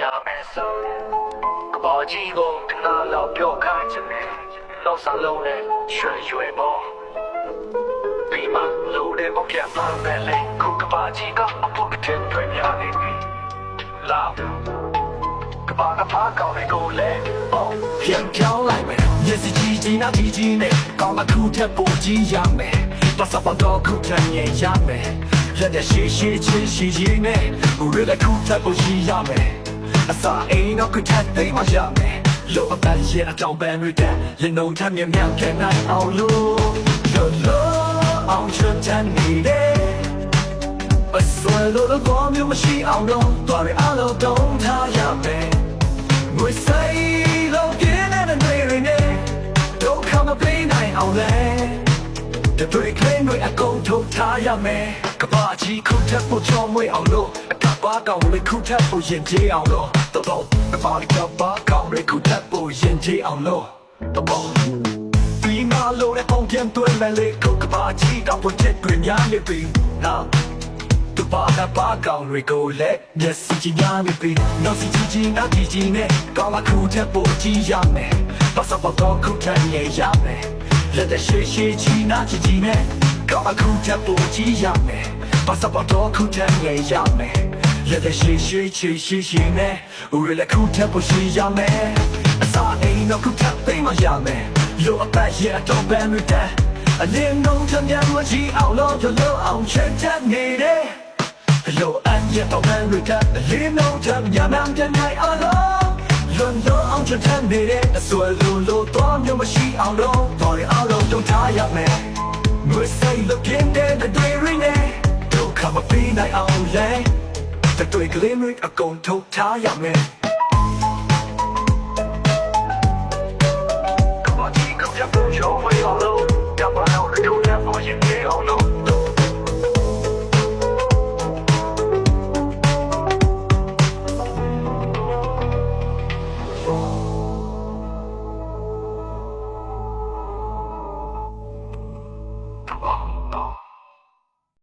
ရမယ်ဆိုကဘာကြီးကိုကနာလောက်ပြောခိုင်းချင်တယ်လောက်စားလုံးနဲ့ရွှေရွှေပေါ်ပြီးမှလို့တဲ့ဘောပြန်မှပဲလေခုကဘာကြီးကအဖို့ကတဲ့တွေ့ရနေပြီလာကဘာကဖားကောင်းနေကိုလေအော်ပြန်ပြောင်းလိုက်မယ်မျက်စိကြီးကြီးနာကြီးကြီးနဲ့ကောင်းမှခုထက်ပိုကြီးရမယ်ပတ်စပ်တော့ခုထက်ငယ်ရမယ်လက်တဲ့ရှိရှိချင်းရှိချင်းနဲ့ဘယ်လိုခုထက်ပိုကြီးရမယ် အစာအိမ်တော့ခုထက်သိမ်းမှရမယ်လို့အပန်းရဲ့အကြောင်းပန်းတွေတဲ့ရင်ုံထမ်းမြမြောင်ခဲ့နိုင်အောင်လို့လို့လို့အောင်ချမ်းနေတယ်အစွဲလို့တော့ဘောမျိုးမရှိအောင်တော့တော်ရအလုံးတုံးထားရမယ်ငွေစိတ်လို့ပြင်းနေတဲ့နေရင်းနဲ့ဒုက္ခမပေးနိုင်အောင်လဲတတွေ့ခင်းတွေအကုန်ထုတ်ထားရမယ်ကဘာကြီးခုထက်ဖို့ချောမွေးအောင်လို့အက ဘာကောင်လေးခုထက်ဖို့ရင်ကျေးအောင်လို့တော်တော်ကဘာလေးကဘာကောင်လေးခုထက်ဖို့ရင်ကျေးအောင်လို့တော်တော်ဒီမှာလို့တဲ့ပုံပြန်တွေ့မယ်လေခုကဘာကြီးတော့ဖို့ချက်တွေများနေပြီနော် tu paga paga un regole Yes si ci chiami qui Non si ci ci na ci ci ne Con la cute po ci yame Passa po to cute ne yame Le de shi shi ci na ci ci ne Con la cute po ci yame Passa po to cute ne yame Le de shi shi ci shi shi ne Ure le cute po ci yame Sa ei no cute pe ma yame Lo a pa ye to ben mi de အလင်းလုံးချမ်းမြောင်ကြည့်အောင်လို့လို့အောင်ချက်ချက်နေတယ် Hello and yet I'm very good Leave no time ya man can I alone လွန်တော့အောင်ချမ်းနေတဲ့အစွဲလုံးလို့တော့မျိုးမရှိအောင်လို့တော်ရအောင်လို့တော့ထားရမယ်ငွေစိတ်လို့ပြင်းတဲ့တွေရင်းနေဒုက္ခမပေးနိုင်အောင်လဲတတွေ့ကလေးတွေအကုန်ထုတ်ထားရမယ်